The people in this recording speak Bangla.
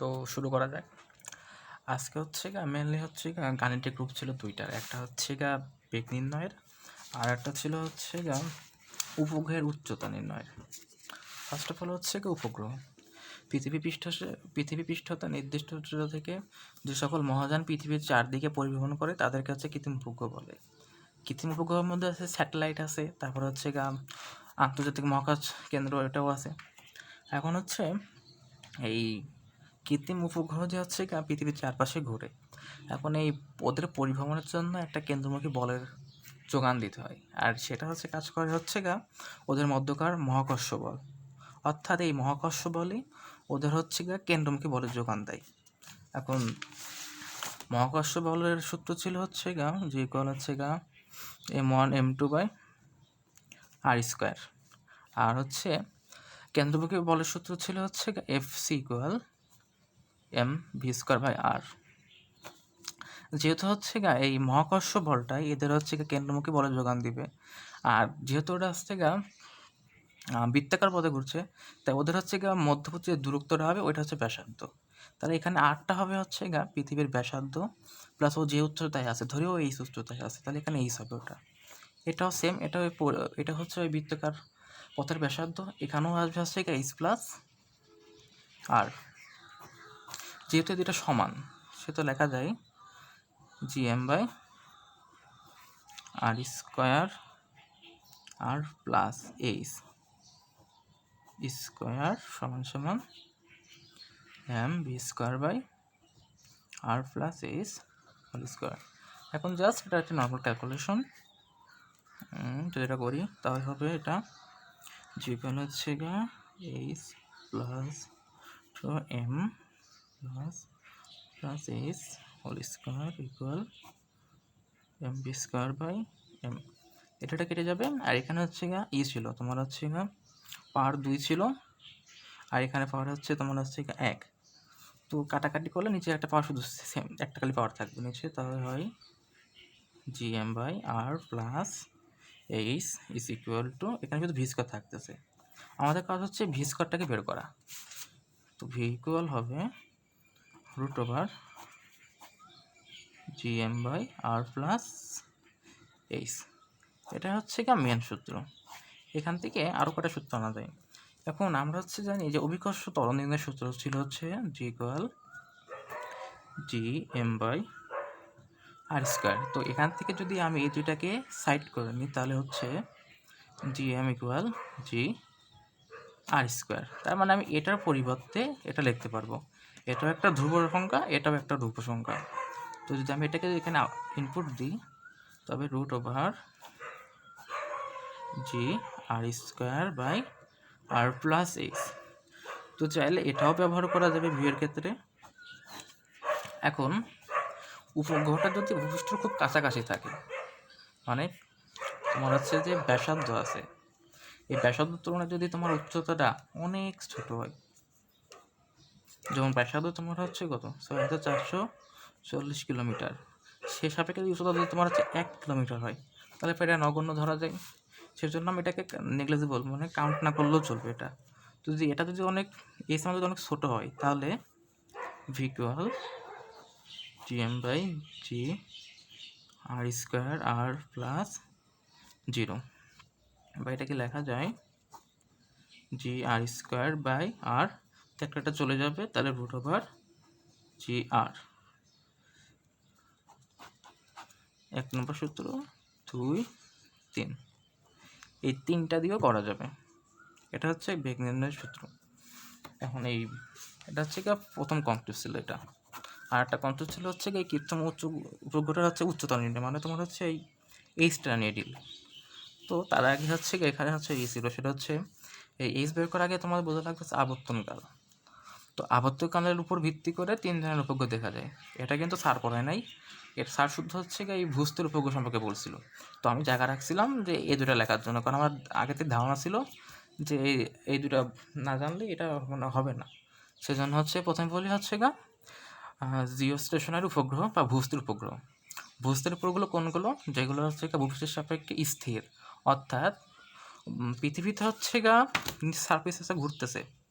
তো শুরু করা যাক। আজকে হচ্ছে গা মেনলি হচ্ছে গা গাণিতিক গ্রুপ ছিল দুইটার। একটা হচ্ছে গা বেগ নির্ণয়ের আর একটা ছিল হচ্ছে গা উপগ্রহের উচ্চতা নির্ণয়ের। ফার্স্ট অফ অল হচ্ছে গা উপগ্রহ। পৃথিবী পৃষ্ঠ পৃথিবী পৃষ্ঠতা নির্দিষ্ট উচ্চতা থেকে যে সকল মহাযান পৃথিবীর চারদিকে পরিভ্রমণ করে তাদেরকে হচ্ছে কৃত্রিম উপগ্রহ বলে। কৃত্রিম উপগ্রহের মধ্যে আছে স্যাটেলাইট আছে, তারপর হচ্ছে গা আন্তর্জাতিক মহাকাশ কেন্দ্র এটাও আছে। এখন হচ্ছে এই কৃত্রিম উপগ্রহ যে হচ্ছে পৃথিবীর চারপাশে ঘুরে। এখন এই ওদের পরিভ্রমণের জন্য একটা কেন্দ্রমুখী বলের যোগান দিতে হয়। আর সেটা হচ্ছে কাজ করে হচ্ছে গা ওদের মধ্যকার মহাকর্ষ বল। অর্থাৎ এই মহাকর্ষ বলই ওদের হচ্ছে গা কেন্দ্রমুখী বলের যোগান দেয়। এখন মহাকর্ষ বলের সূত্র ছিল হচ্ছে গা যে ইকুয়াল হচ্ছে গা M one M two by R square R হচ্ছে কেন্দ্রমুখী বলের সূত্র ছিল হচ্ছে F C equal M V square by R যেহেতু হচ্ছে গা এই মহাকর্ষ বলটাই এদের হচ্ছে গা কেন্দ্রমুখী বলের যোগান দিবে। আর যেহেতু ওটা হচ্ছে গা বৃত্তাকার পথে ঘুরছে, তাই ওদের হচ্ছে গা মধ্যবর্তী যে দূরত্বটা হবে, ওইটা হচ্ছে ব্যাসার্ধ। তাহলে এখানে আটটা হবে হচ্ছে গা পৃথিবীর ব্যাসার্ধ, প্লাস ও যে উচ্চতায় আছে ধরেও এই উচ্চতায় আছে, তাহলে এখানে এইস হবে ওটা। এটাও সেম এটা ওই এটা হচ্ছে ওই বৃত্তাকার পথের ব্যাসার্ধ, এখানেও আসবে হচ্ছে গা এইচ প্লাস আর। যেহেতু দুটো সমান সেটা লেখা যায় G M by R square R plus H square সমান সমান M B square by R plus H whole square এখন জাস্ট এটা একটা নর্মাল ক্যালকুলেশন যদি এটা করি, তাহলে হবে এটা জিপেল হচ্ছে গা H plus two M plus plus H whole square equal M B square by M এটা কেটে যাবে, আর এখানে হচ্ছে গা ই ছিল, তোমার হচ্ছে গা পাওয়ার দুই ছিল, আর এখানে পাওয়ার হচ্ছে তোমার হচ্ছে গা এক। তো কাটাকাটি করলে নিচে একটা পাওয়ার শুধু সেম একটা খালি পাওয়ার থাকবে নিচে, তাহলে হয় G M by R plus H is equal to এখানে শুধু ভি স্কোয়ার থাকতেছে। আমাদের কাজ হচ্ছে ভি স্কোয়ারটাকে বের করা। তো ভি হবে root over G M by R plus H এটা হচ্ছে কি মেন সূত্র। এখান থেকে আরও কটা সূত্র আনা যায়? এখন আমরা হচ্ছে জানি যে অভিকর্ষ ত্বরণ সূত্র ছিল হচ্ছে G equal G M by R square তো এখান থেকে যদি আমি এই দুইটাকে সাইড করে নিই, তাহলে হচ্ছে G M equal G R square তার মানে আমি এটার পরিবর্তে এটা লিখতে পারব। এটাও একটা ধ্রুব সংখ্যা, এটাও একটা ধ্রুব সংখ্যা। তো যদি আমি এটাকে এখানে ইনপুট দিই, তবে root over G R square by R plus X তো চাইলে এটাও ব্যবহার করা যাবে ভিউয়ের ক্ষেত্রে। এখন, উপগ্রহটা যদি ভূপৃষ্ঠের খুব কাছাকাছি থাকে মানে তোমার হচ্ছে যে ব্যাসার্ধ আছে, এই ব্যাসার্ধ তুলনায় যদি তোমার উচ্চতাটা অনেক ছোট হয় যেমন ব্যাসার্ধ তোমার হচ্ছে কত? ছয় হাজার চারশো চল্লিশ কিলোমিটার। সে সাপেক্ষে উচ্চতা যদি তোমার হচ্ছে এক কিলোমিটার হয়, তাহলে এটা নগণ্য ধরা যায়। সেজন্য আমি এটাকে নেগলেজিবল মানে কাউন্ট না করলেও চলবে এটা। যদি এটা যদি অনেক, এই সময় যদি অনেক ছোটো হয়, তাহলে ভিকুয়াল G M by G R square R plus zero বা এটাকে লেখা যায় জি আর স্কোয়ার বাই আর একটা চলে যাবে, তাহলে রুট ওভার জি আর এক নম্বর সূত্র, দুই, তিন। এই তিনটা দিয়েও করা যাবে। এটা হচ্ছে বেগ নির্ণয়ের সূত্র। এখন এই, এটা হচ্ছে গিয়ে প্রথম কনসেপ্ট ছিল এটা। আর একটা কনসেপ্ট ছিল হচ্ছে গিয়ে কৃত্রিম উচ্চ উপগ্রহটা হচ্ছে উচ্চতা নির্ণয় মানে তোমার হচ্ছে এই এইচটা নিয়ে ডিল তো তার আগে হচ্ছে এখানে হচ্ছে এই ছিল সেটা হচ্ছে এই এইচ বের করার আগে তোমার বোঝা লাগবে আবর্তনকাল তো আবর্তনকালের উপর ভিত্তি করে তিন ধরনের উপগ্রহ দেখা যায়। এটা কিন্তু সার পড়ায় নাই। এর সার শুদ্ধ হচ্ছে এই ভূস্তর উপগ্রহ সম্পর্কে বলছিল। তো আমি জায়গা রাখছিলাম যে এই দুটা লেখার জন্য, কারণ আমার আগে থেকে ধারণা ছিল যে এই- এই দুটা না জানলে এটা মানে হবে না। সেজন্য হচ্ছে প্রথমে বলি হচ্ছে গা জিও স্টেশনের উপগ্রহ বা ভূস্থির উপগ্রহ। ভূস্থির উপগ্রহগুলো কোনগুলো? যেগুলো হচ্ছে গা ভূপৃষ্ঠের সাপেক্ষে স্থির। অর্থাৎ পৃথিবীতে হচ্ছে গা সার্ফেস এসে ঘুরতেছে।